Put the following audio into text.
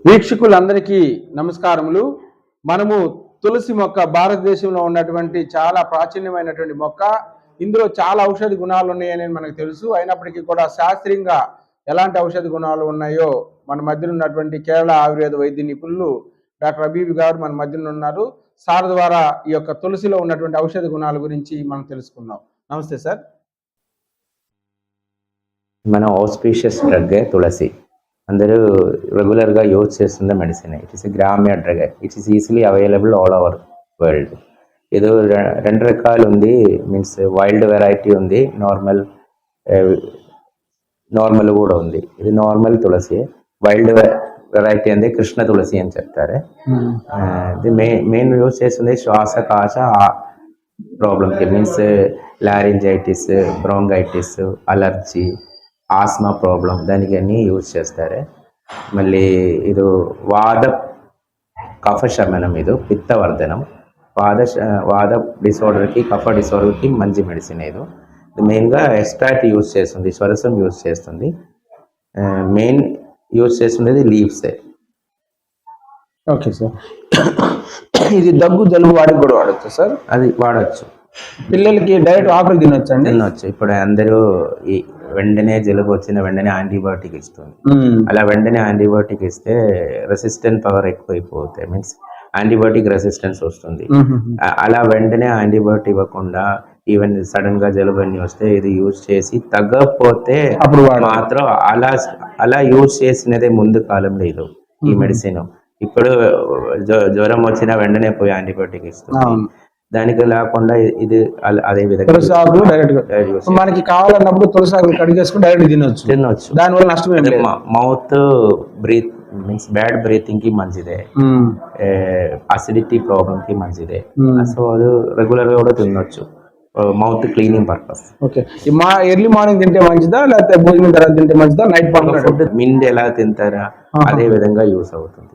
వీక్షకులందరికీ నమస్కారములు. మనము తులసి మొక్క భారతదేశంలో ఉన్నటువంటి చాలా ప్రాచీన్యమైనటువంటి మొక్క. ఇందులో చాలా ఔషధ గుణాలు ఉన్నాయని మనకు తెలుసు. అయినప్పటికీ కూడా శాస్త్రీయంగా ఎలాంటి ఔషధ గుణాలు ఉన్నాయో మన మధ్యలో ఉన్నటువంటి కేరళ ఆయుర్వేద వైద్య నిపుణులు డాక్టర్ అబీబ్ గారు మన మధ్యలో ఉన్నారు. సార్ ద్వారా ఈ యొక్క తులసిలో ఉన్నటువంటి ఔషధ గుణాల గురించి మనం తెలుసుకుందాం. నమస్తే సార్. మన ఆస్పీషియస్ డ్రగ్ తులసి. అందరూ రెగ్యులర్గా యూజ్ చేస్తున్న medicine it is గ్రామ్య drug it is easily available all over world ఇది రె- రెండు రకాలు ఉంది. మీన్స్ వైల్డ్ వెరైటీ ఉంది. నార్మల్ నార్మల్ కూడా ఉంది. ఇది నార్మల్ తులసి. వైల్డ్ వెరైటీ అంటే కృష్ణ తులసి అని చెప్తారు. ఆ, ఇది మెయిన్ మెయిన్ యూజ్ చేస్తుంది శ్వాసకాశ ప్రాబ్లమ్కి means laryngitis bronchitis allergy asthma problem దానికి అన్నీ యూజ్ చేస్తారు. మళ్ళీ ఇది వాద కఫ శమనం ఇది పిత్తవర్ధనం. వాద వాద డిసార్డర్కి కఫ డిసార్డర్కి మంచి మెడిసిన్ ఇది మెయిన్గా ఎక్స్ట్రాక్ట్ యూజ్ చేస్తుంది స్వరసం యూజ్ చేస్తుంది. మెయిన్ యూజ్ చేస్తున్నది లీవ్సే. Okay sir. ఇది దగ్గు జలుబు వాడికి కూడా వాడచ్చు సార్? అది వాడచ్చు. పిల్లలకి డైరెక్ట్ ఆకులు తినొచ్చండి తినొచ్చు. ఇప్పుడు అందరూ ఈ వెంటనే జలుబు వచ్చిన వెంటనే యాంటీబయాటిక్ ఇస్తుంది. అలా వెంటనే యాంటీబయాటిక్ ఇస్తే రెసిస్టెంట్ పవర్ ఎక్కువైపోతాయి మీన్స్ యాంటీబయాటిక్ రెసిస్టెన్స్ వస్తుంది అలా వెంటనే యాంటీబయాటిక్ ఇవ్వకుండా ఈవెన్ సడన్గా జలుబు అన్ని వస్తే ఇది యూజ్ చేసి తగ్గకపోతే అప్పుడు. మాత్రం అలా అలా యూజ్ చేసినదే ముందు కాలంలో ఇది ఈ మెడిసిన్ ఇప్పుడు జ్వ- జ్వరం వచ్చినా వెంటనే పోయి యాంటీబయాటిక్ ఇస్తుంది. దానికి లేకుండా ఇది అదే విధంగా డైరెక్ట్ మనకి కావాలన్నప్పుడు తులసి ఆకులు కడిగేసుకుని డైరెక్ట్ తినొచ్చు. తినొచ్చు. దానివల్ల నష్టం ఏం లేదు. మౌత్ బ్రీత్ మీన్స్ బ్యాడ్ బ్రీతింగ్కి మంచిదే. అసిడిటీ ప్రాబ్లమ్కి మంచిదే. సో అది రెగ్యులర్గా కూడా తినొచ్చు. Mouth cleaning purpose okay. మా ఎర్లీ మార్నింగ్ తింటే మంచిదా లేకపోతే భోజనం తర్వాత తింటే మంచిదా? నైట్ ఫుడ్ మిండ్ ఎలా తింటారా? అదే విధంగా యూస్ అవుతుంది.